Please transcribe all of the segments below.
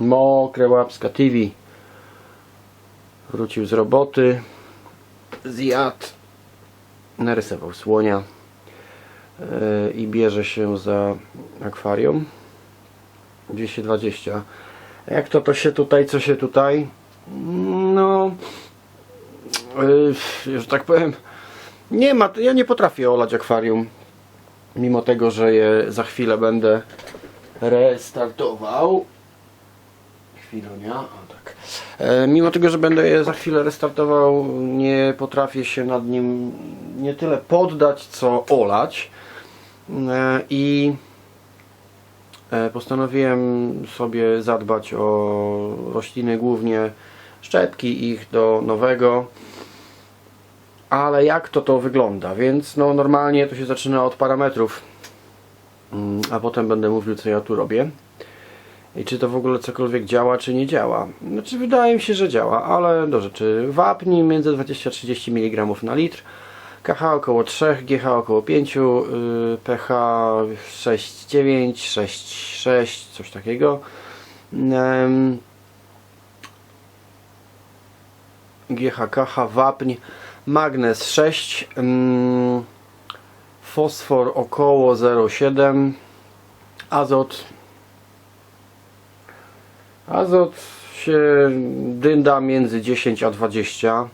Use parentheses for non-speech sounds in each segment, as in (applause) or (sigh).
Mokre łapska TV. Wrócił z roboty. Zjadł. Narysował słonia. Yy, I bierze się za akwarium. 220. Jak to to się tutaj, co się tutaj? No, yy, że tak powiem, nie ma, ja nie potrafię olać akwarium. Mimo tego, że je za chwilę będę restartował. Chwilunia, o tak. E, mimo tego, że będę je za chwilę restartował, nie potrafię się nad nim nie tyle poddać, co olać. E, I e, postanowiłem sobie zadbać o rośliny, głównie szczepki ich do nowego. Ale jak to to wygląda? Więc no normalnie to się zaczyna od parametrów. Mm, A potem będę mówił co ja tu robię. I czy to w ogóle cokolwiek działa, czy nie działa. Znaczy wydaje mi się, że działa, ale do rzeczy. Wapni między 20-30 mg na litr. KH około 3, GH około 5, yy, pH 6,9, 6,6, coś takiego. Ym, GHKH wapń, magnez 6, ym, fosfor około 0,7, azot azot się dynda między 10 a 20.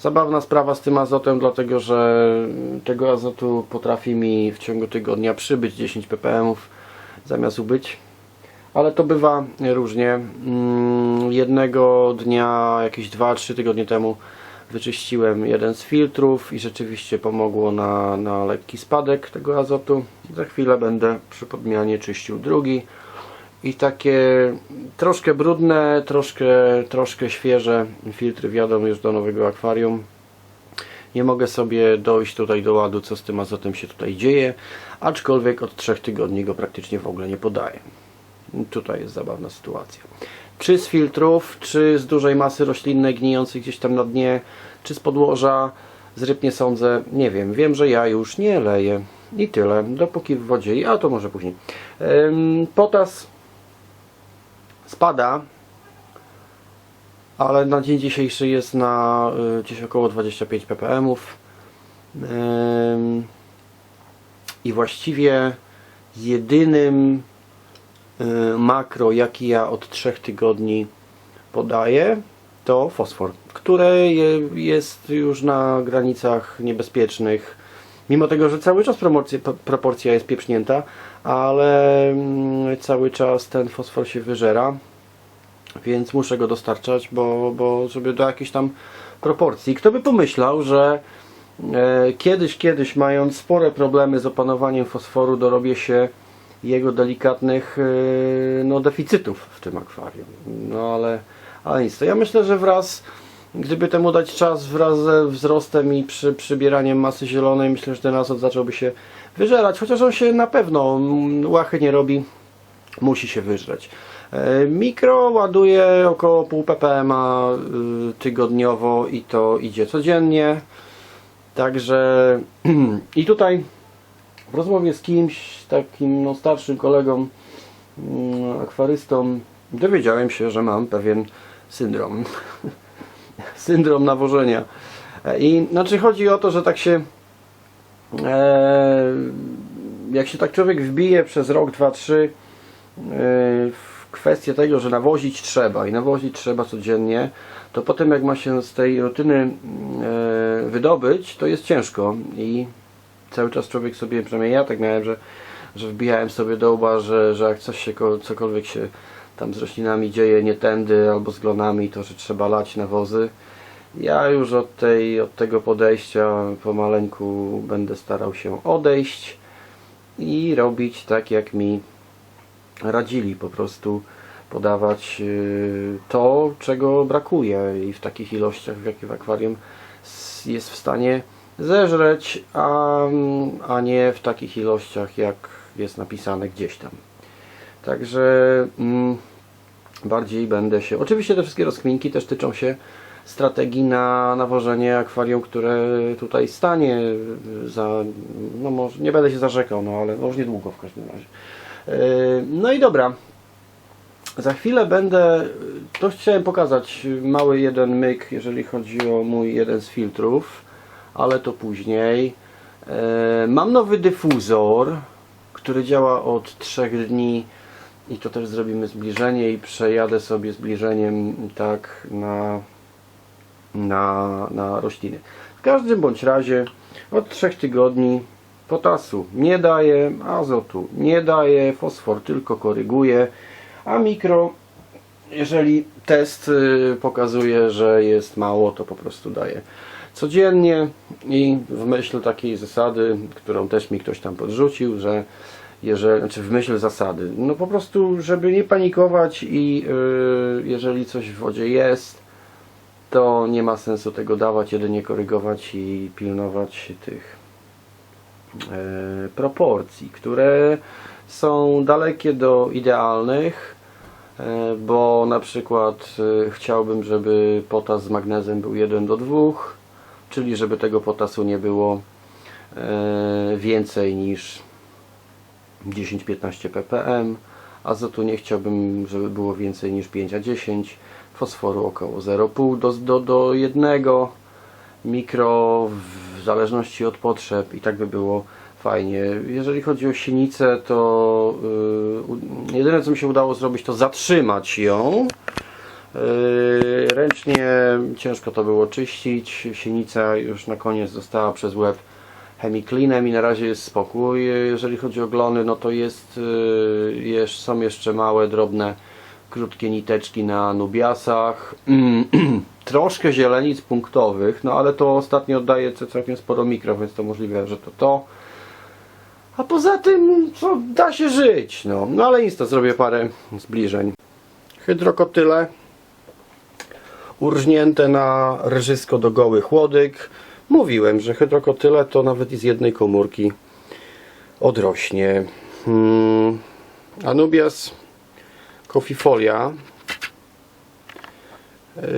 Zabawna sprawa z tym azotem, dlatego że tego azotu potrafi mi w ciągu tygodnia przybyć 10 ppm zamiast ubyć. Ale to bywa różnie. Mm, Jednego dnia, jakieś 2-3 tygodnie temu wyczyściłem jeden z filtrów i rzeczywiście pomogło na, na lekki spadek tego azotu. Za chwilę będę przy podmianie czyścił drugi. I takie troszkę brudne, troszkę, troszkę świeże filtry wjadą już do nowego akwarium. Nie mogę sobie dojść tutaj do ładu, co z tym azotem się tutaj dzieje, aczkolwiek od 3 tygodni go praktycznie w ogóle nie podaję. Tutaj jest zabawna sytuacja. Czy z filtrów, czy z dużej masy roślinnej gnijącej gdzieś tam na dnie, czy z podłoża, z ryb nie sądzę, nie wiem. Wiem, że ja już nie leję. I tyle, dopóki w wodzie, a to może później. Potas spada, ale na dzień dzisiejszy jest na y, gdzieś około 25 ppm. I właściwie jedynym y, makro, jaki ja od 3 tygodni podaję, to fosfor, które je, jest już na granicach niebezpiecznych. Mimo tego, że cały czas proporcja, proporcja jest pieprznięta, ale mm, cały czas ten fosfor się wyżera, więc muszę go dostarczać, bo, bo żeby do jakiejś tam proporcji. Kto by pomyślał, że e, kiedyś, kiedyś mając spore problemy z opanowaniem fosforu, dorobię się jego delikatnych e, no, deficytów w tym akwarium. No ale, ale nic. To ja myślę, że wraz, gdyby temu dać czas, wraz ze wzrostem i przy przybieraniem masy zielonej, myślę, że ten azot zacząłby się wyżerać, chociaż on się na pewno mm, łachy nie robi, musi się wyżreć. E, Mikro ładuje około pół ppm y, tygodniowo i to idzie codziennie. Także (clears throat) i tutaj w rozmowie z kimś, takim no, starszym kolegą, mm, akwarystą, dowiedziałem się, że mam pewien syndrom. (laughs) syndrom nawożenia. I znaczy chodzi o to, że tak się e, jak się tak człowiek wbije przez rok, dwa, trzy e, w kwestię tego, że nawozić trzeba i nawozić trzeba codziennie, to potem jak ma się z tej rutyny e, wydobyć, to jest ciężko i cały czas człowiek sobie, przynajmniej ja tak miałem, że, że wbijałem sobie do łba, że, że jak coś się, ko- cokolwiek się tam z roślinami dzieje nie tędy albo z glonami, to że trzeba lać nawozy. Ja już od, tej, od tego podejścia pomaleńku będę starał się odejść i robić tak jak mi radzili, po prostu podawać y, to, czego brakuje i w takich ilościach, w jakich akwarium jest w stanie zeżreć, a, a nie w takich ilościach, jak jest napisane gdzieś tam. Także mm, bardziej będę się. Oczywiście te wszystkie rozkminki też tyczą się strategii na nawożenie akwarium, które tutaj stanie za. No może nie będę się zarzekał, no ale no już niedługo w każdym razie. Yy, No i dobra. Za chwilę będę, to chciałem pokazać mały jeden myk, jeżeli chodzi o mój jeden z filtrów, ale to później. E, Mam nowy dyfuzor, który działa od 3 dni i to też zrobimy zbliżenie i przejadę sobie zbliżeniem tak na, na, na rośliny. W każdym bądź razie od 3 tygodni potasu nie daje, azotu nie daje, fosfor tylko koryguje, a mikro, jeżeli test y, pokazuje, że jest mało, to po prostu daje codziennie i w myśl takiej zasady, którą też mi ktoś tam podrzucił, że jeżeli, znaczy w myśl zasady, no po prostu, żeby nie panikować i y, jeżeli coś w wodzie jest, to nie ma sensu tego dawać, jedynie korygować i pilnować tych e, proporcji, które są dalekie do idealnych, e, bo na przykład e, chciałbym, żeby potas z magnezem był 1 do 2, czyli żeby tego potasu nie było e, więcej niż 10-15 ppm, azotu nie chciałbym, żeby było więcej niż 5 a 10, fosforu około 0,5 do, do, do 1, mikro w zależności od potrzeb i tak by było fajnie. Jeżeli chodzi o sienicę, to yy, jedyne co mi się udało zrobić to zatrzymać ją. Yy, ręcznie ciężko to było czyścić. Sienica już na koniec została przez łeb chemiklinem i na razie jest spokój. Jeżeli chodzi o glony, no to jest, yy, jest są jeszcze małe, drobne, krótkie niteczki na nubiasach. (clears throat) Troszkę zielenic punktowych, no ale to ostatnio oddaje całkiem sporo mikro, więc to możliwe, że to to. A poza tym, co da się żyć, no. No ale nic, to zrobię parę zbliżeń. Hydrokotyle urżnięte na rżysko do gołych łodyg. Mówiłem, że hydrokotyle to nawet i z jednej komórki odrośnie. Hmm. Anubias kofifolia.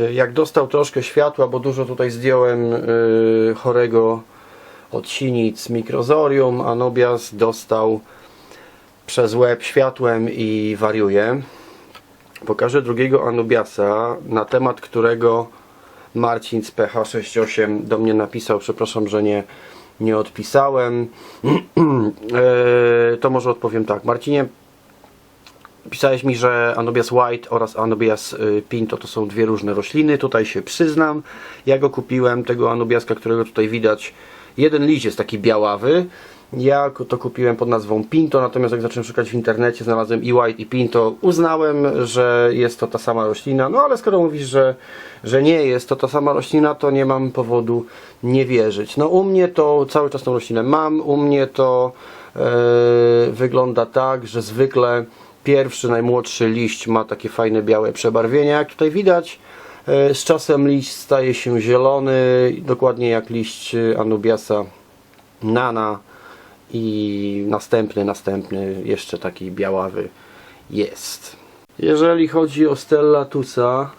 Y, Jak dostał troszkę światła, bo dużo tutaj zdjąłem y, chorego od sinic mikrozorium, Anubias dostał przez łeb światłem i wariuje. Pokażę drugiego Anubiasa, na temat którego Marcin z PH68 do mnie napisał. Przepraszam, że nie, nie odpisałem. (clears throat) E, to może odpowiem tak. Marcinie, pisałeś mi, że Anubias White oraz Anubias y, Pinto to są dwie różne rośliny. Tutaj się przyznam. Ja go kupiłem, tego Anubiaska, którego tutaj widać. Jeden liść jest taki białawy. Ja to kupiłem pod nazwą Pinto, natomiast jak zacząłem szukać w internecie, znalazłem i White i Pinto. Uznałem, że jest to ta sama roślina, no ale skoro mówisz, że, że nie jest to ta sama roślina, to nie mam powodu nie wierzyć. No u mnie to cały czas tą roślinę mam, u mnie to e, wygląda tak, że zwykle pierwszy, najmłodszy liść ma takie fajne białe przebarwienia, jak tutaj widać. E, Z czasem liść staje się zielony, dokładnie jak liść Anubiasa Nana i następny, następny, jeszcze taki białawy jest. Jeżeli chodzi o Stellatusa,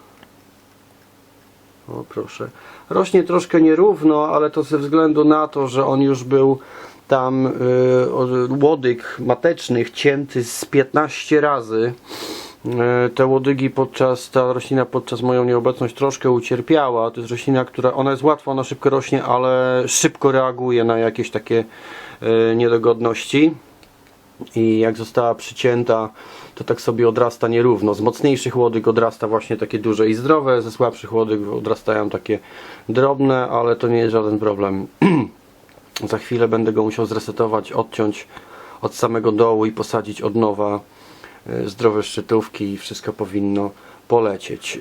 o proszę, rośnie troszkę nierówno, ale to ze względu na to, że on już był tam y, od- łodyg matecznych cięty z 15 razy. Y, Te łodygi podczas, ta roślina podczas moją nieobecność troszkę ucierpiała. To jest roślina, która, ona jest łatwa, ona szybko rośnie, ale szybko reaguje na jakieś takie niedogodności. I jak została przycięta, to tak sobie odrasta nierówno. Z mocniejszych łodyg odrasta właśnie takie duże i zdrowe, ze słabszych łodyg odrastają takie drobne, ale to nie jest żaden problem. (clears throat) Za chwilę będę go musiał zresetować, odciąć od samego dołu i posadzić od nowa y, zdrowe szczytówki i wszystko powinno polecieć.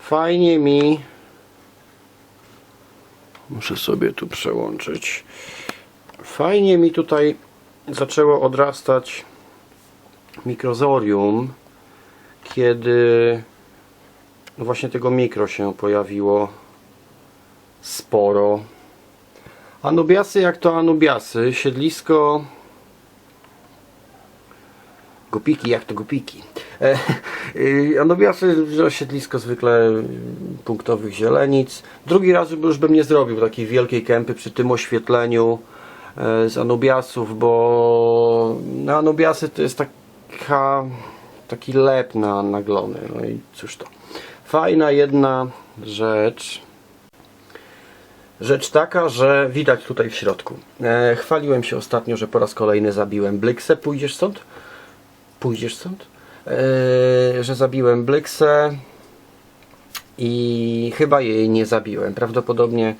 Fajnie mi muszę sobie tu przełączyć. Fajnie mi tutaj zaczęło odrastać mikrozorium, kiedy właśnie tego mikro się pojawiło sporo. Anubiasy jak to anubiasy, siedlisko Gupiki, jak to gupiki. E, y, Anubiasy, siedlisko zwykle punktowych zielenic. Drugi raz już bym nie zrobił takiej wielkiej kępy przy tym oświetleniu z Anubiasów, bo no, Anubiasy to jest taka taki lep na naglony. No i cóż to. Fajna jedna rzecz. Rzecz taka, że widać tutaj w środku. E, chwaliłem się ostatnio, że po raz kolejny zabiłem Blyksę. Pójdziesz stąd? Pójdziesz stąd? E, że zabiłem Blyksę i chyba jej nie zabiłem. Prawdopodobnie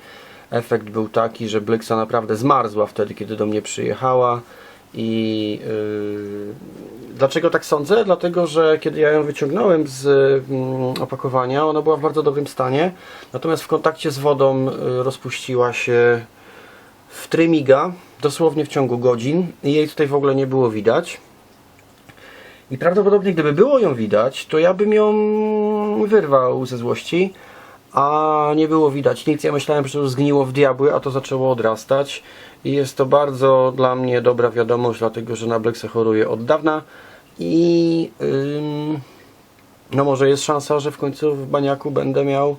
efekt był taki, że Blyksa naprawdę zmarzła wtedy, kiedy do mnie przyjechała. I yy, dlaczego tak sądzę? Dlatego, że kiedy ja ją wyciągnąłem z mm, opakowania, ona była w bardzo dobrym stanie. Natomiast w kontakcie z wodą y, rozpuściła się w trymiga, dosłownie w ciągu godzin. I jej tutaj w ogóle nie było widać. I prawdopodobnie gdyby było ją widać, to ja bym ją wyrwał ze złości, a nie było widać nic. Ja myślałem, że to zgniło w diabły, a to zaczęło odrastać. I jest to bardzo dla mnie dobra wiadomość, dlatego że na Bleksę choruję od dawna. I ym, no może jest szansa, że w końcu w baniaku będę miał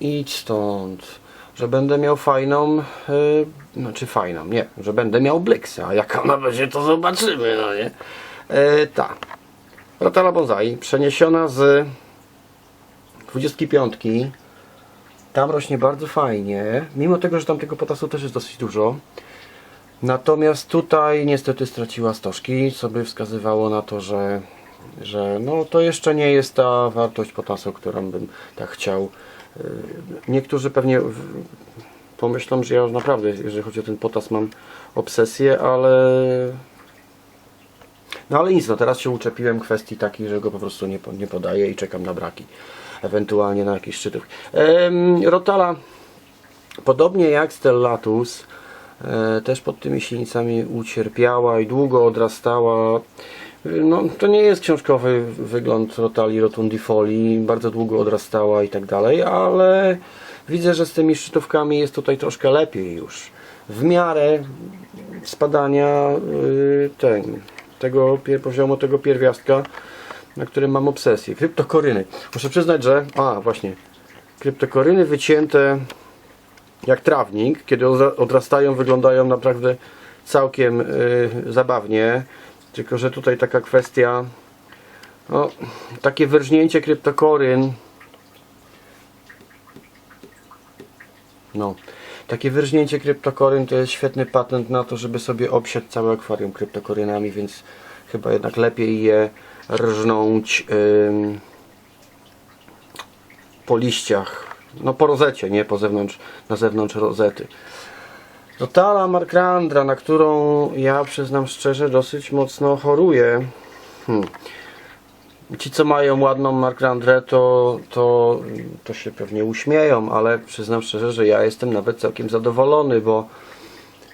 idź stąd, że będę miał fajną, yy, znaczy fajną, nie, że będę miał Bleksę, a jaka ona będzie to zobaczymy, no nie. Yy, ta. Rotala bonsai przeniesiona z 25 tam rośnie bardzo fajnie, mimo tego, że tam tego potasu też jest dosyć dużo. Natomiast tutaj niestety straciła stożki, co by wskazywało na to, że, że no, to jeszcze nie jest ta wartość potasu, którą bym tak chciał. Yy, Niektórzy pewnie pomyślą, że ja naprawdę, jeżeli chodzi o ten potas, mam obsesję, ale no ale nic, no teraz się uczepiłem kwestii takiej, że go po prostu nie, nie podaję i czekam na braki. Ewentualnie na jakieś szczytów. Em, Rotala, podobnie jak Stellatus, e, też pod tymi silnicami ucierpiała i długo odrastała. No, to nie jest książkowy wygląd Rotali Rotundifoli, bardzo długo odrastała i tak dalej, ale widzę, że z tymi szczytówkami jest tutaj troszkę lepiej już. W miarę spadania y, ten, tego poziomu tego pierwiastka, na którym mam obsesję. Kryptokoryny. Muszę przyznać, że. A, właśnie. Kryptokoryny wycięte jak trawnik, kiedy odra- odrastają, wyglądają naprawdę całkiem y, zabawnie. Tylko, że tutaj taka kwestia. No, takie wyrżnięcie kryptokoryn. No. Takie wyrżnięcie kryptokoryn to jest świetny patent na to, żeby sobie obsiać całe akwarium kryptokorynami, więc chyba jednak lepiej je rżnąć ym, po liściach, no po rozecie, nie po zewnątrz, na zewnątrz rozety. Rotala Markrandra, na którą ja przyznam szczerze dosyć mocno choruję. Hmm. Ci co mają ładną Markrandrę to, to, to się pewnie uśmieją, ale przyznam szczerze, że ja jestem nawet całkiem zadowolony, bo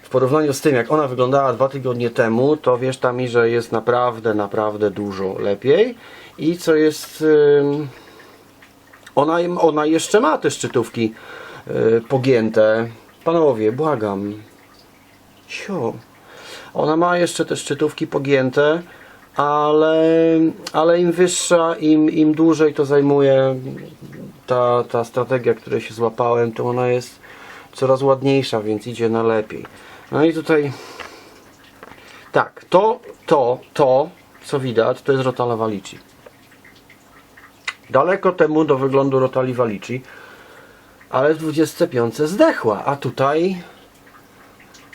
w porównaniu z tym, jak ona wyglądała dwa tygodnie temu, to wiesz mi, że jest naprawdę, naprawdę dużo lepiej. I co jest. Ona, ona jeszcze ma te szczytówki y, pogięte. Panowie, błagam. Sio. Ona ma jeszcze te szczytówki pogięte, ale, ale im wyższa, im, im dłużej to zajmuje ta, ta strategia, której się złapałem, to ona jest coraz ładniejsza, więc idzie na lepiej. No i tutaj tak, to, to, to, co widać, to jest Rotala Valici. Daleko temu do wyglądu Rotali Valici, ale w 25 zdechła, a tutaj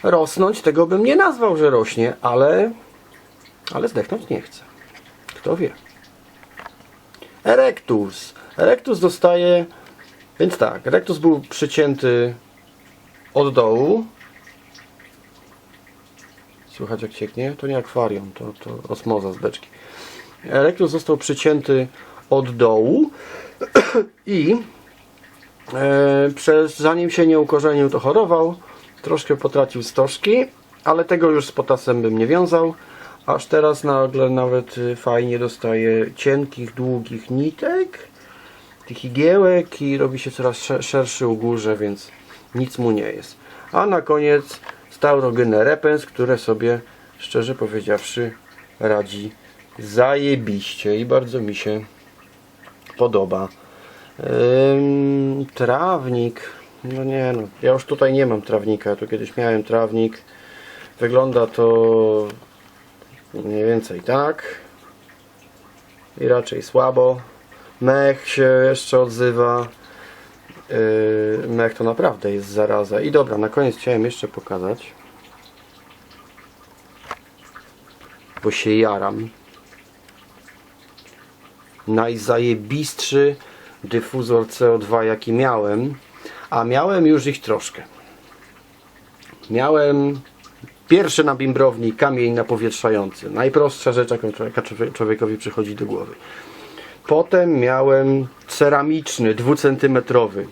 rosnąć tego bym nie nazwał, że rośnie, ale ale zdechnąć nie chce. Kto wie. Erectus. Erectus dostaje więc tak, Erectus był przycięty od dołu. Słychać jak cieknie? To nie akwarium, to, to osmoza z beczki. Erectus został przycięty od dołu (clears throat) i e, przez, zanim się nie ukorzenił, to chorował. Troszkę potracił stożki, ale tego już z potasem bym nie wiązał. Aż teraz nagle nawet y, fajnie dostaje cienkich, długich nitek, tych igiełek i robi się coraz sze- szerszy u górze, więc nic mu nie jest. A na koniec Staurogynne repens, które sobie, szczerze powiedziawszy, radzi zajebiście i bardzo mi się podoba. Trawnik. No nie no, ja już tutaj nie mam trawnika, tu kiedyś miałem trawnik. Wygląda to mniej więcej tak. i raczej słabo. Mech się jeszcze odzywa. Yy, mech to naprawdę jest zaraza. I dobra, na koniec chciałem jeszcze pokazać. Bo się jaram. Najzajebistszy dyfuzor CO2 jaki miałem. A miałem już ich troszkę. Miałem pierwszy na bimbrowni kamień napowietrzający. Najprostsza rzecz, jaką człowiekowi przychodzi do głowy. Potem miałem ceramiczny, dwucentymetrowy.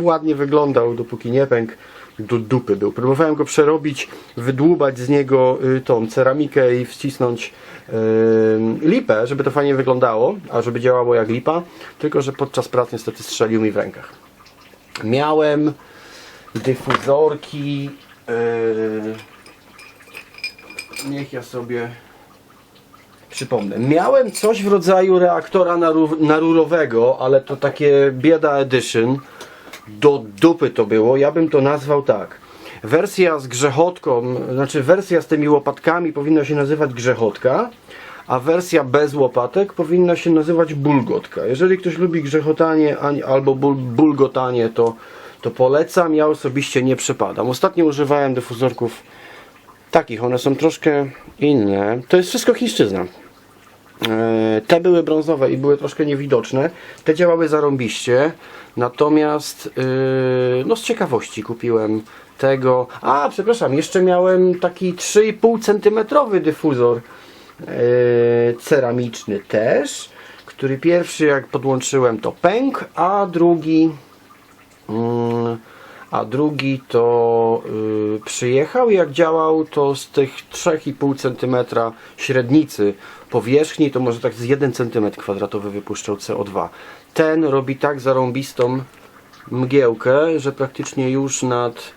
Ładnie wyglądał, dopóki nie pękł. Do dupy był. Próbowałem go przerobić, wydłubać z niego y, tą ceramikę i wcisnąć y, lipę, żeby to fajnie wyglądało, a żeby działało jak lipa. Tylko, że podczas pracy niestety strzelił mi w rękach. Miałem dyfuzorki. Yy, niech ja sobie przypomnę. Miałem coś w rodzaju reaktora naru- narurowego, ale to takie bieda edition. Do dupy to było. Ja bym to nazwał tak. Wersja z grzechotką, znaczy wersja z tymi łopatkami powinna się nazywać grzechotka, a wersja bez łopatek powinna się nazywać bulgotka. Jeżeli ktoś lubi grzechotanie ani- albo bul, bulgotanie, to, to polecam. Ja osobiście nie przepadam. Ostatnio używałem dyfuzorków takich, one są troszkę inne. To jest wszystko chińszczyzna. E, Te były brązowe i były troszkę niewidoczne. Te działały zarąbiście. Natomiast yy, no z ciekawości kupiłem tego. A, przepraszam, jeszcze miałem taki 3,5 cm dyfuzor yy, ceramiczny też, który pierwszy jak podłączyłem to pękł, a drugi Mm, a drugi to y, przyjechał i jak działał to z tych 3,5 cm średnicy powierzchni to może tak z 1 cm kwadratowy wypuszczał CO2. Ten robi tak zarąbistą mgiełkę, że praktycznie już nad,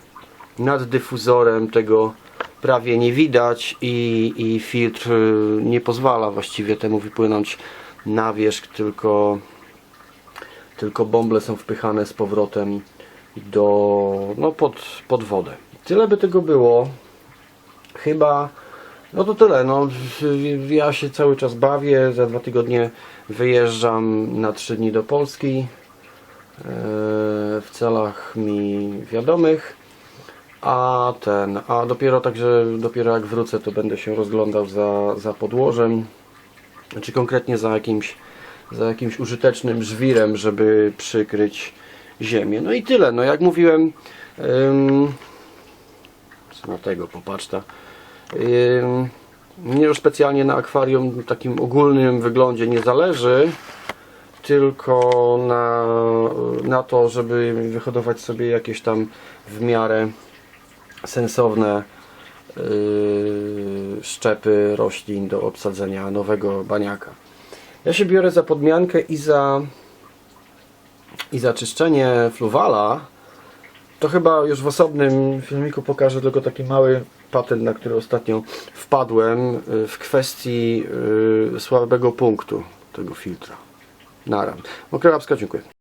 nad dyfuzorem tego prawie nie widać i, i filtr y, nie pozwala właściwie temu wypłynąć na wierzch, tylko tylko bąble są wpychane z powrotem do, no pod, pod wodę. Tyle by tego było. Chyba, no to tyle. No, ja się cały czas bawię. Za dwa tygodnie wyjeżdżam na trzy dni do Polski e, w celach mi wiadomych. A ten, a dopiero także, dopiero jak wrócę, to będę się rozglądał za, za podłożem, czy konkretnie za jakimś za jakimś użytecznym żwirem, żeby przykryć ziemię. No i tyle. No jak mówiłem, ym, co na tego popatrzta. Ym, mnie już specjalnie na akwarium takim ogólnym wyglądzie nie zależy, tylko na, na to, żeby wyhodować sobie jakieś tam w miarę sensowne yy, szczepy roślin do obsadzenia nowego baniaka. Ja się biorę za podmiankę i za i za czyszczenie fluwala. To chyba już w osobnym filmiku pokażę tylko taki mały patent, na który ostatnio wpadłem y, w kwestii y, słabego punktu tego filtra. Nara. Mokra łapska, dziękuję.